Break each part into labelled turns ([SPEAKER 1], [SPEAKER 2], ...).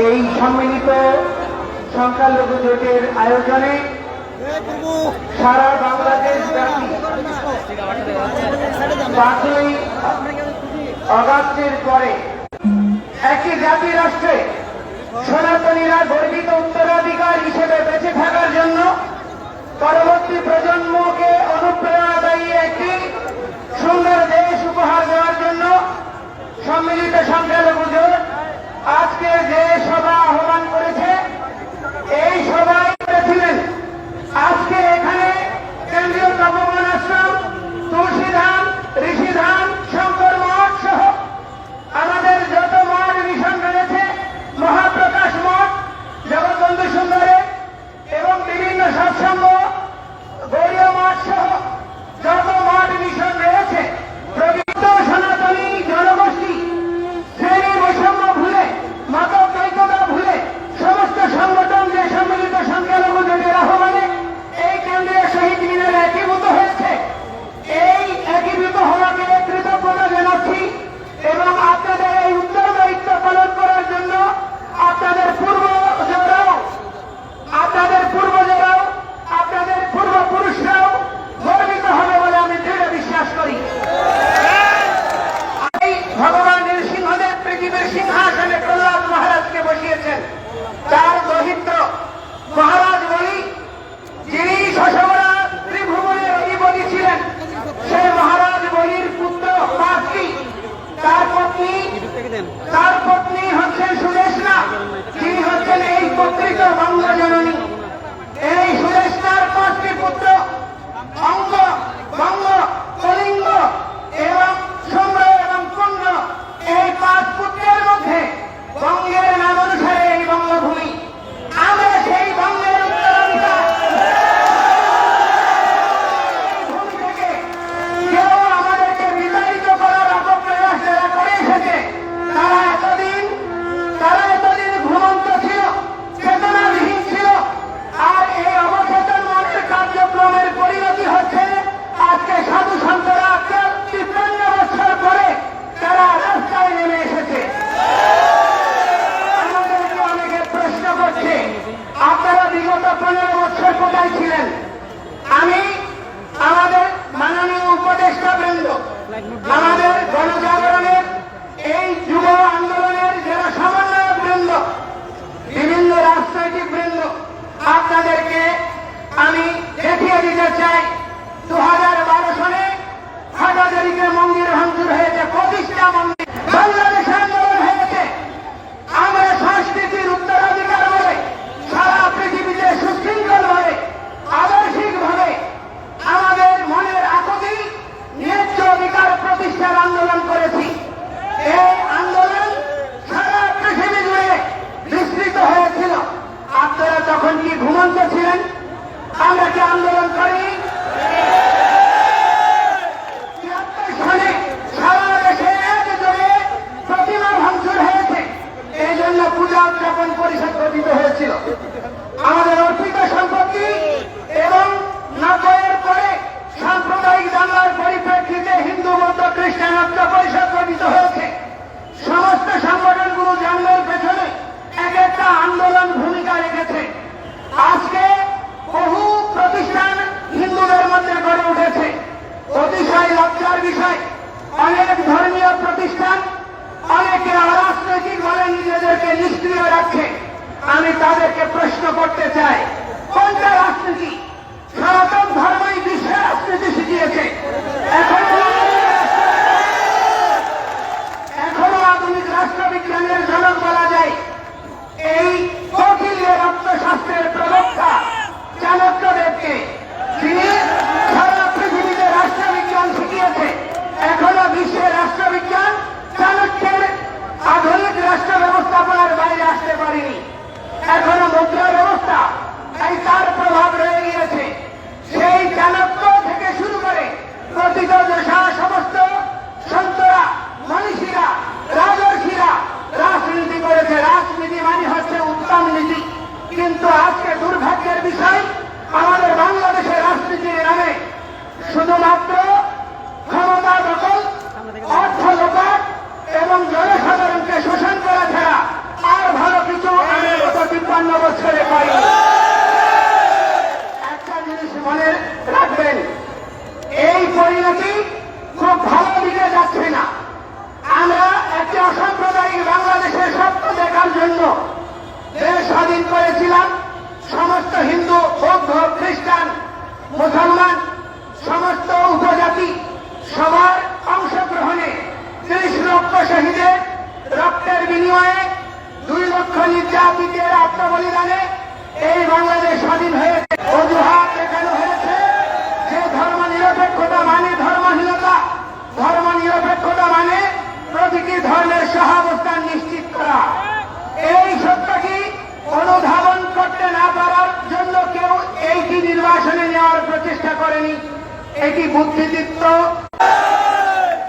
[SPEAKER 1] এই সম্মিলিত সংখ্যালঘু জোটের আয়োজনে সারা বাংলাদেশ অগাস্টের পরে একই জাতি রাষ্ট্রে সনাতনীরা গর্বিত উত্তরাধিকার হিসেবে বেঁচে থাকার জন্য পরবর্তী প্রজন্মকে অনুপ্রেরণা দায়ী একটি সুন্দর দেশ উপহার দেওয়ার জন্য সম্মিলিত সংখ্যালঘু জোট আজকে যে সভা আহ্বান করেছে এই সভায় করেছিলেন আজকে এখানে কেন্দ্রীয় এটি বুদ্ধিদীপ্ত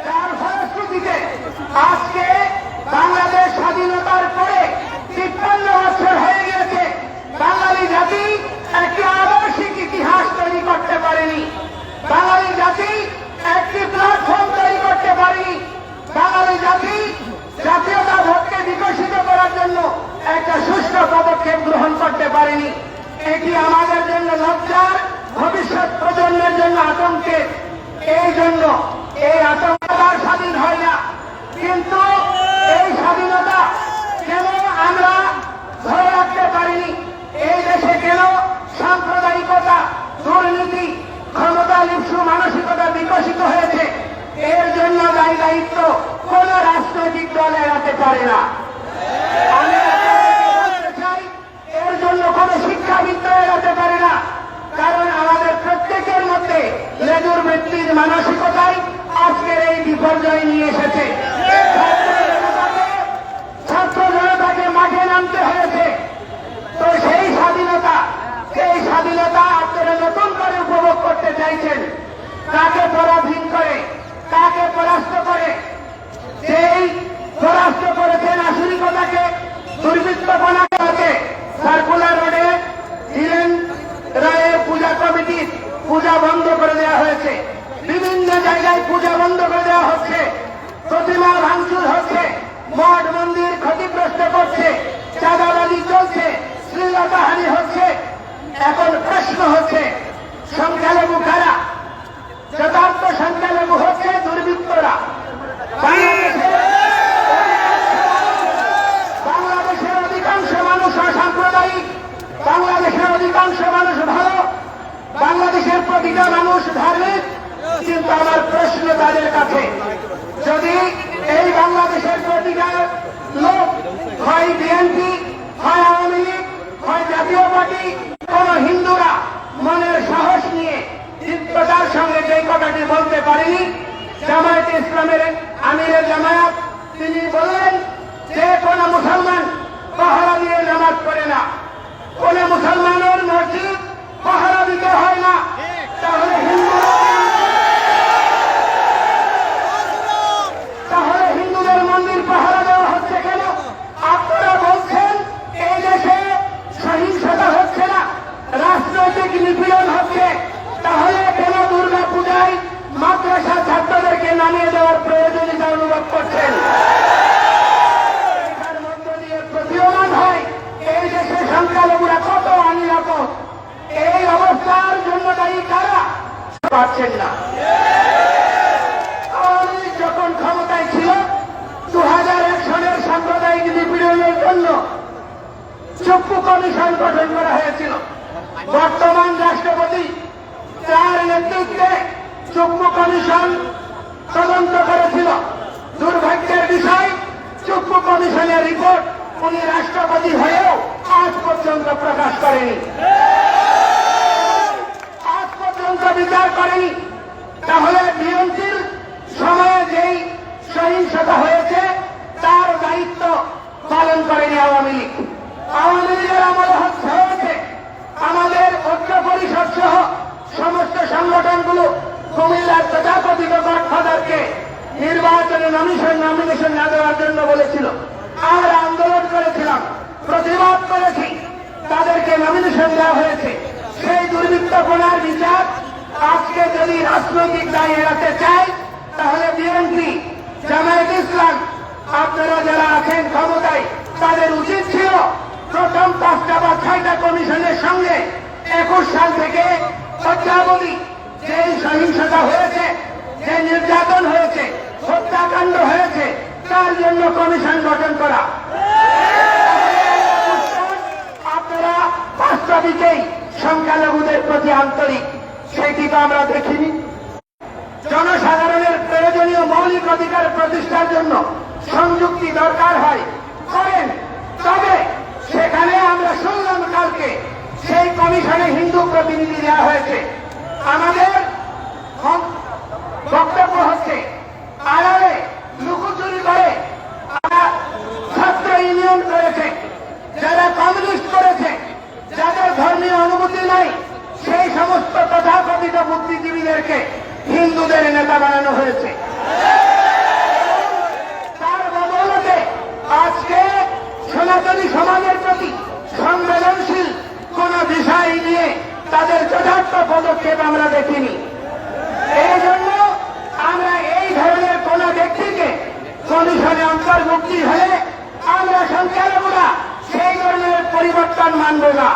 [SPEAKER 1] যার ফলশ্রুতিতে আজকে বাংলাদেশ স্বাধীনতার পরে তিপ্পান্ন বছর হয়ে গিয়েছে বাঙালি জাতি একটি আদর্শিক ইতিহাস তৈরি করতে পারেনি বাঙালি জাতি একটি প্ল্যাটফর্ম তৈরি করতে পারেনি বাঙালি জাতি জাতীয়তা ভোটকে বিকশিত করার জন্য একটা সুষ্ঠু পদক্ষেপ গ্রহণ করতে পারেনি এটি আমাদের জন্য লজ্জার ভবিষ্যৎ প্রজন্মের জন্য আতঙ্কের এই জন্য এই আতঙ্কতার স্বাধীন হয় না কিন্তু এই স্বাধীনতা কেন আমরা ধরে রাখতে পারিনি এই দেশে কেন সাম্প্রদায়িকতা দুর্নীতি ক্ষমতা লিপ্সু মানসিকতা বিকশিত হয়েছে এর জন্য দায়ী দায়িত্ব কোন রাজনৈতিক দল এড়াতে পারে না আমি আপনাদেরকে বলতে চাই, এর জন্য কোন শিক্ষাবিদ এড়াতে পারে না কারণ আমাদের প্রত্যেকের মধ্যে লেজুর ব্যক্তির মানসিকতাই আজকের এই বিপর্যয় নিয়ে এসেছে ছাত্র জনতাকে- ছাত্র জনতাকে মাঠে নামতে হয়েছে তো সেই স্বাধীনতা সেই স্বাধীনতা আপনারা নতুন করে উপভোগ করতে চাইছেন কাকে পরাধীন করে কাকে পরাস্ত করে সেই পরাস্ত করেছেন আসরিকতাকে দুর্বৃত্তপনাকে সার্কুলার রোডে হিরেন রায়ের পূজা কমিটির পূজা বন্ধ করে দেওয়া হয়েছে বিভিন্ন জায়গায় পূজা বন্ধ করে দেওয়া হচ্ছে প্রতিমা ভাঙচুর হচ্ছে মঠ মন্দির ক্ষতিগ্রস্ত করছে চাঁদাবাজি চলছে শ্লীলতাহানি হচ্ছে এখন প্রশ্ন হচ্ছে সংখ্যালঘু কারা যথার্থ সংখ্যালঘু হচ্ছে দুর্বৃত্তরা বাংলাদেশের বাংলাদেশের অধিকাংশ মানুষ অসাম্প্রদায়িক বাংলাদেশের অধিকাংশ মানুষ ভালো বাংলাদেশের প্রতিটা মানুষ ধার্মিক কিন্তু আমার প্রশ্ন তাদের কাছে যদি এই বাংলাদেশের প্রতিটা লোক হয় বিএনপি হয় আওয়ামী লীগ হয় জাতীয় পার্টি কোন হিন্দুরা মনের সাহস নিয়ে চিত্ততার সঙ্গে যে কথাটি বলতে পারেনি জামায়াত ইসলামের আমিরের জামায়াত, তিনি বললেন যে কোন মুসলমান পাহারা দিয়ে নামাজ পড়ে না। কোন মুসলমানের মসজিদ পাহারা দিতে হয় না। তাহলে হিন্দুরা তাহলে হিন্দুদের মন্দির পাহারা দেওয়া হচ্ছে কেন? আপনারা বলছেন, এই দেশে সহিংসতা হচ্ছে না, রাজনৈতিক নিপীড়ন হচ্ছে তাহলে কেন দুর্গা পূজায় মাদ্রাসা ছাত্রদেরকে নামিয়ে দেওয়ার প্রয়োজনীয়তা অনুভব করছেন। মধ্য প্রতীয়মান হয়, এই দেশে সংখ্যালঘুরা কত অনিরাপদ? এই অবস্থার জন্য দায়ী কারা? পাচ্ছেন না। যখন ছিল দু হাজার সনের সাম্প্রদায়িক নিপীড়নের জন্য চক্ষু কমিশন গঠন করা হয়েছিল। বর্তমান রাষ্ট্রপতি তার নেতৃত্বে চক্ষু কমিশন তদন্ত করেছিল। দুর্ভাগ্যের বিষয় চক্ষু কমিশনের রিপোর্ট উনি রাষ্ট্রপতি হয়েও আজ পর্যন্ত প্রকাশ করেনি। আজ পর্যন্ত বিচার করেনি। তাহলে বিএনপির সময়ে যেই সহিংসতা হয়েছে, তার দায়িত্ব পালন করেনি আওয়ামী লীগ। আওয়ামী লীগের আমলে হচ্ছে, আমাদের ঐক্য পরিষদ সহ সমস্ত সংগঠনগুলো কুমিল্লার প্রজাপতিক গডফাদারকে নির্বাচনে নমিশন নমিনেশন না দেওয়ার জন্য বলেছিল। আমরা আন্দোলন করেছিলাম, প্রতিবাদ করেছি, তাদেরকে নমিনেশন দেওয়া হয়েছে। সেই দুর্বৃত্তপনার বিচার আজকে যদি রাজনৈতিক দায় এড়াতে চায় তাহলে বিএনপি, জামায়াত ইসলাম, আপনারা যারা আছেন ক্ষমতায়, তাদের উচিত ছিল প্রথম পাঁচটা বা ছয়টা কমিশনের সঙ্গে একুশ সাল থেকে অদ্যাবধি যে সহিংসতা হয়েছে, যে নির্যাতন হয়েছে, হত্যাকাণ্ড হয়েছে, তার জন্য কমিশন গঠন করা। আপনারা বাস্তবিকেই সংখ্যালঘুদের প্রতি আন্তরিক, সেটি তো আমরা দেখিনি। জনসাধারণের প্রয়োজনীয় মৌলিক অধিকার প্রতিষ্ঠার জন্য সংযুক্তি দরকার হয়। করেন, তবে সেখানে আমরা শুনলাম কালকে, সেই কমিশনে হিন্দু প্রতিনিধি দেওয়া হয়েছে। আমাদের বক্তব্য হচ্ছে, আড়ালে লুকোচুরি করে ছাত্র ইউনিয়ন করেছে, যারা কমিউনিস্ট করেছে, যাদের ধর্মীয় অনুভূতি নাই, সেই সমস্ত তথাকথিত বুদ্ধিজীবীদেরকে হিন্দুদের নেতা বানানো হয়েছে। তার বদলতে আজকে সনাতনী সমাজের প্রতি সংবেদনশীল কোন বিষয় নিয়ে তাদের যথার্থ পদক্ষেপ আমরা দেখিনি। এই জন্য আমরা এই ধরনের কোন ব্যক্তিকে কমিশনে অন্তর্ভুক্তি হলে আমরা সংখ্যালঘুরা সেই ধরনের পরিবর্তন মানব না।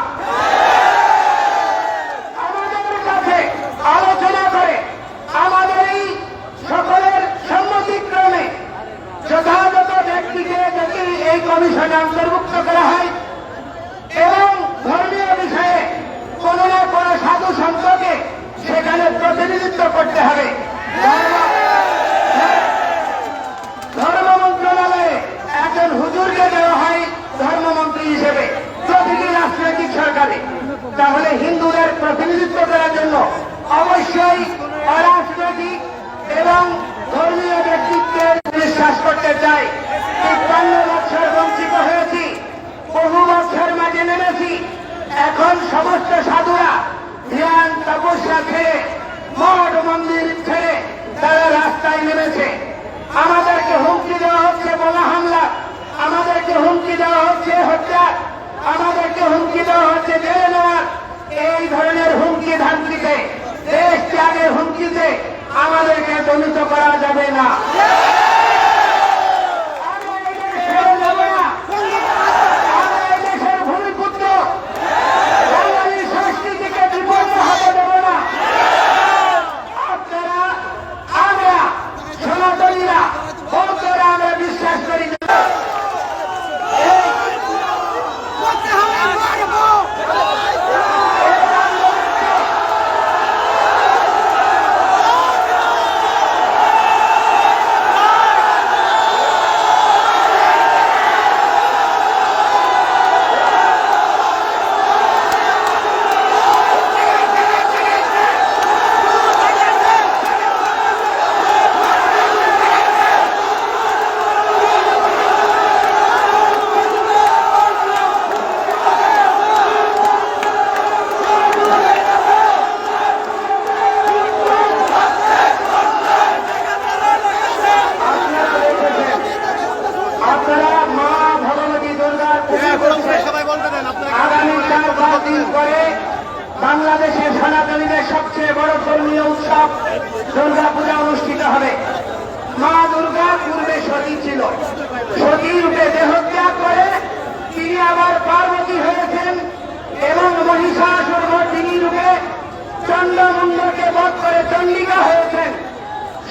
[SPEAKER 1] করে হয়েছেন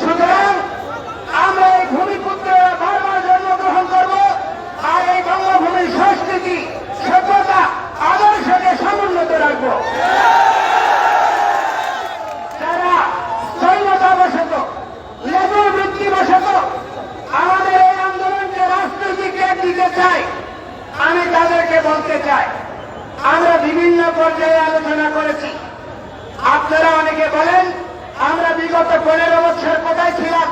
[SPEAKER 1] সুতরাং আমরা এই ভূমিপুত্র বারবার জন্মগ্রহণ করব আর এই বঙ্গভূমির সংস্কৃতি, সভ্যতা, আদর্শকে সমুন্নত রাখব। আন্দোলনকে রাজনৈতিক দিতে চাই আমি তাদেরকে বলতে চাই, আমরা বিভিন্ন পর্যায়ে আলোচনা করেছি। আপনারা অনেকে বলেন আমরা বিগত পনেরো বছর কোথায় ছিলাম?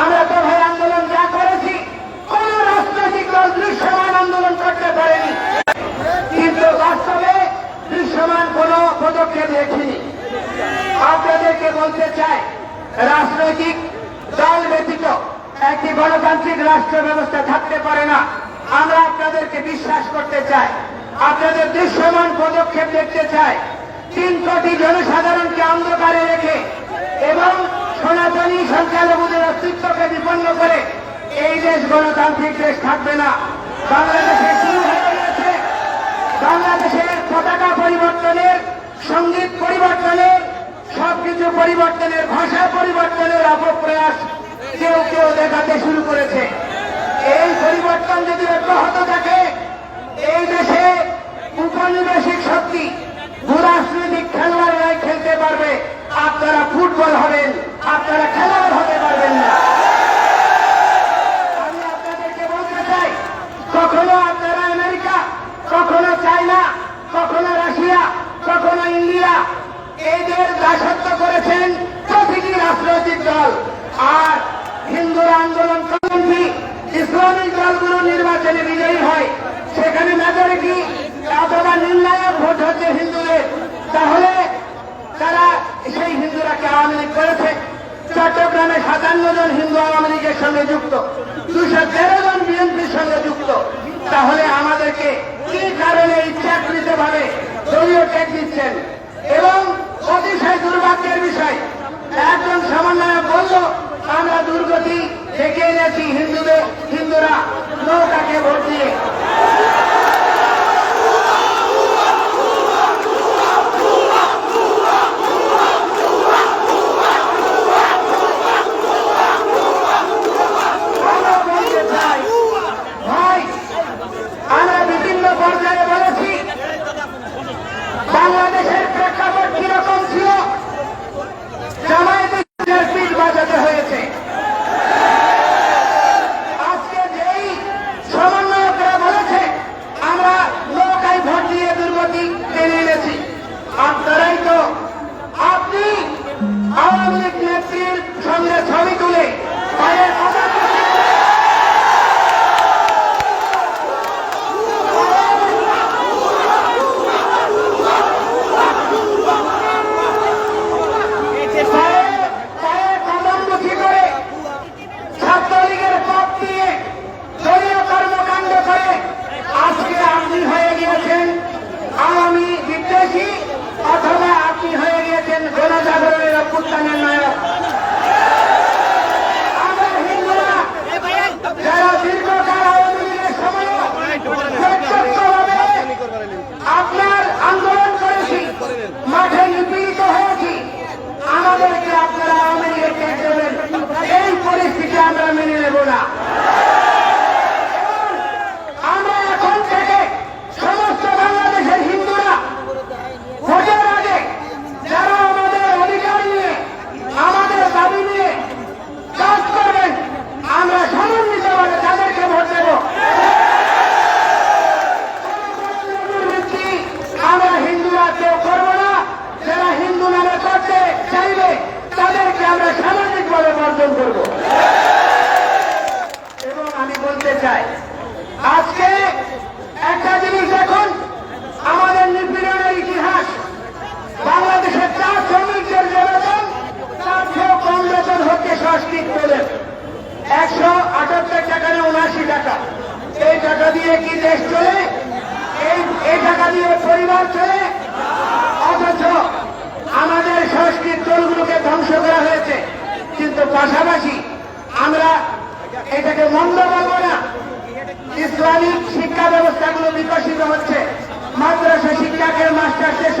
[SPEAKER 1] আমরা তো ভাই আন্দোলন যা করেছি, কোন রাজনৈতিক দল দৃশ্যমান আন্দোলন করতে পারেনি। কিন্তু বাস্তবে দৃশ্যমান কোন পদক্ষেপ দেখিনি। আপনাদেরকে বলতে চাই, রাজনৈতিক দল ব্যতীত একটি গণতান্ত্রিক রাষ্ট্র ব্যবস্থা থাকতে পারে না। আমরা আপনাদেরকে বিশ্বাস করতে চাই, আপনাদের দৃশ্যমান পদক্ষেপ দেখতে চাই। তিন কোটি জনসাধারণকে অন্ধকারে রেখে এবং সনাতনী সংখ্যালঘুদের অস্তিত্বকে বিপন্ন করে এই দেশ গণতান্ত্রিক দেশ থাকবে না। বাংলাদেশে শুরু হয়ে গেছে বাংলাদেশের পতাকা পরিবর্তনের, সংগীত পরিবর্তনের, সবকিছু পরিবর্তনের, ভাষা পরিবর্তনের অপপ্রয়াস কেউ কেউ দেখাতে শুরু করেছে। এই পরিবর্তন যদি অব্যাহত থাকে, এই দেশে উপনিবেশিক শক্তি, ভূরাজনৈতিক খেলোয়াড়রাই খেলতে পারবে। আপনারা ফুটবল হবেন আপনারা খেলোয়াড় হতে পারবেন না।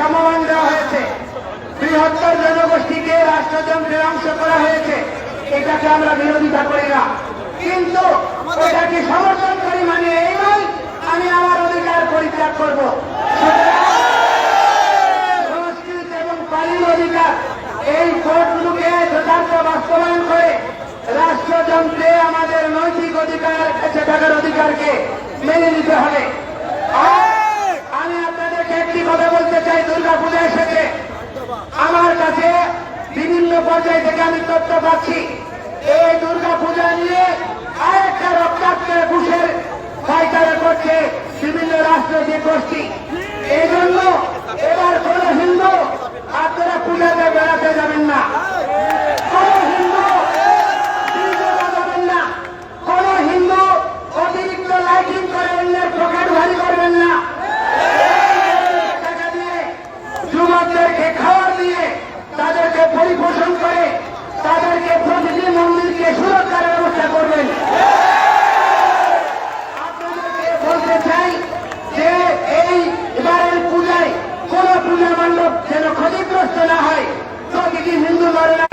[SPEAKER 1] সমান দেওয়া হয়েছে। বৃহত্তর জনগোষ্ঠীকে রাষ্ট্রযন্ত্রের অংশ করা হয়েছে। এটাকে আমরা বিরোধিতা করি না। কিন্তু এটাকে সমর্থন করি মানে এই নয়, আমি আমার অধিকার পরিত্যাগ করব। সংস্কৃত এবং পালির অধিকার, এই ভোটগুলোকে যথার্থ বাস্তবায়ন করে রাষ্ট্রযন্ত্রে আমাদের নৈতিক অধিকার কাছে থাকার অধিকারকে মেনে নিতে হবে। আর কথা বলতে চাই দুর্গাপূজা এসেছে। আমার কাছে বিভিন্ন পর্যায় থেকে আমি তথ্য পাচ্ছি। এই দুর্গাপূজা নিয়ে আরেকটা রক্তাক্ত একুশের ফাইটারে করছে বিভিন্ন রাষ্ট্রীয় গোষ্ঠী। এই জন্য এবার কোন হিন্দু আপনারা পূজা চেষ্টা করবেন। আপনাদেরকে বলতে চাই যে এই এবারের পূজায় কোন পূজা মণ্ডপ যেন ক্ষতিগ্রস্ত না হয়। প্রতিটি হিন্দু ধর্মের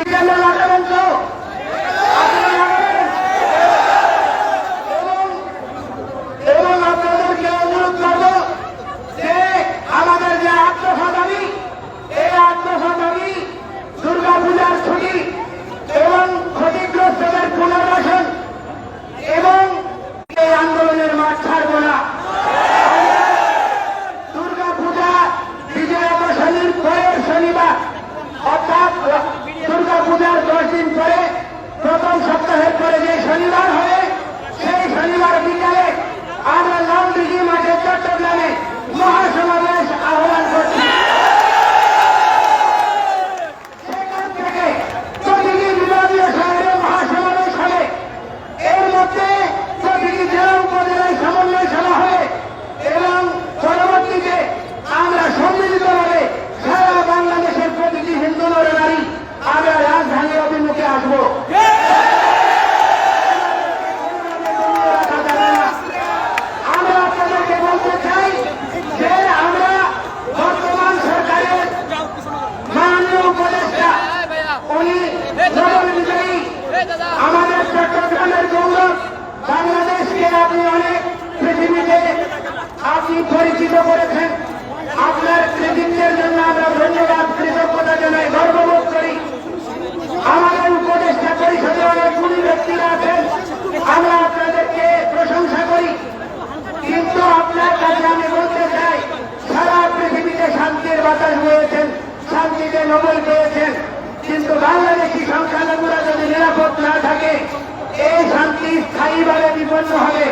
[SPEAKER 1] পরিবারে বিপন্ন হবে।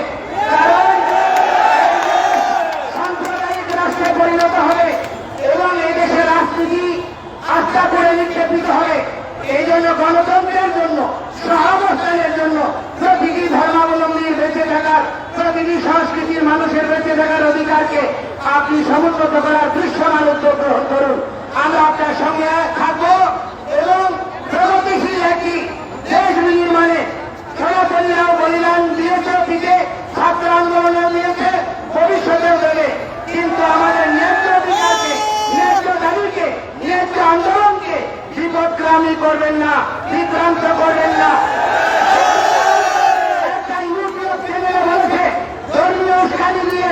[SPEAKER 1] কারণ সাম্প্রদায়িক রাষ্ট্রে পরিণত হবে এবং এই দেশের রাজনীতি আস্থা করে নিক্ষেপিত হবে। এই জন্য গণতন্ত্রের জন্য, সহাবস্থানের জন্য প্রতিটি ধর্মাবলম্বীর বেঁচে থাকার, প্রতিটি সংস্কৃতির মানুষের বেঁচে থাকার অধিকারকে আপনি সমুন্নত করার দৃশ্যমান উদ্যোগ গ্রহণ করুন। আমরা আপনার সঙ্গে থাকব এবং প্রগতিশীল একটি সংগঠনেরা বলিদান দিয়েছে দিকে ছাত্র আন্দোলনে দিয়েছে ভবিষ্যতেও দেবে। কিন্তু আমাদের ন্যায্য অধিকারকে ন্যায্য দাবিকে, ন্যায্য আন্দোলনকে বিপদগ্রামী করবেন না, বিভ্রান্ত করবেন না। একটা ধর্মীয় উস্কানি দিয়ে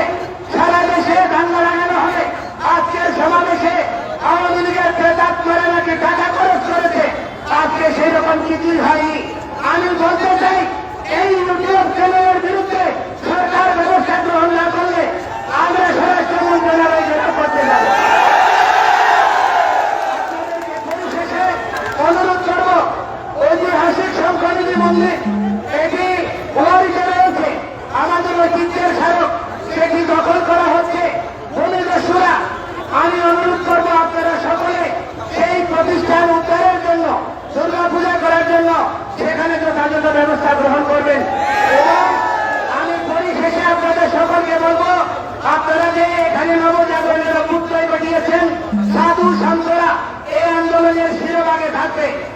[SPEAKER 1] happen.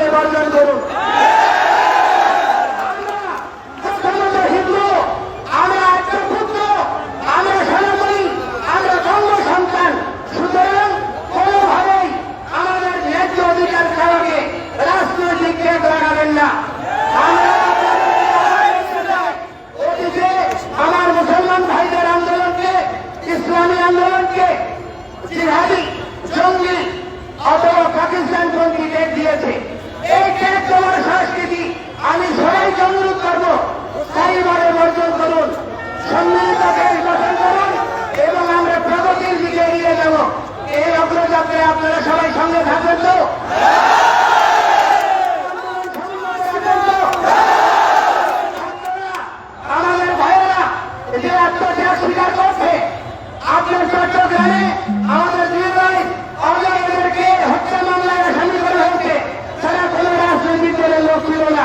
[SPEAKER 1] এবার জয় করুন আপনারা সবাই সঙ্গে থাকবেন তো। আমাদের ভাইয়েরা যে আত্মত্যাগ স্বীকার করছে আপনার চট্টগ্রামে আমাদের দুই ভাই অজয়দেরকে হত্যা মামলায় আসামি করা হয়েছে। তারা কোনো রাজনৈতিক দলের লোক ছিল না।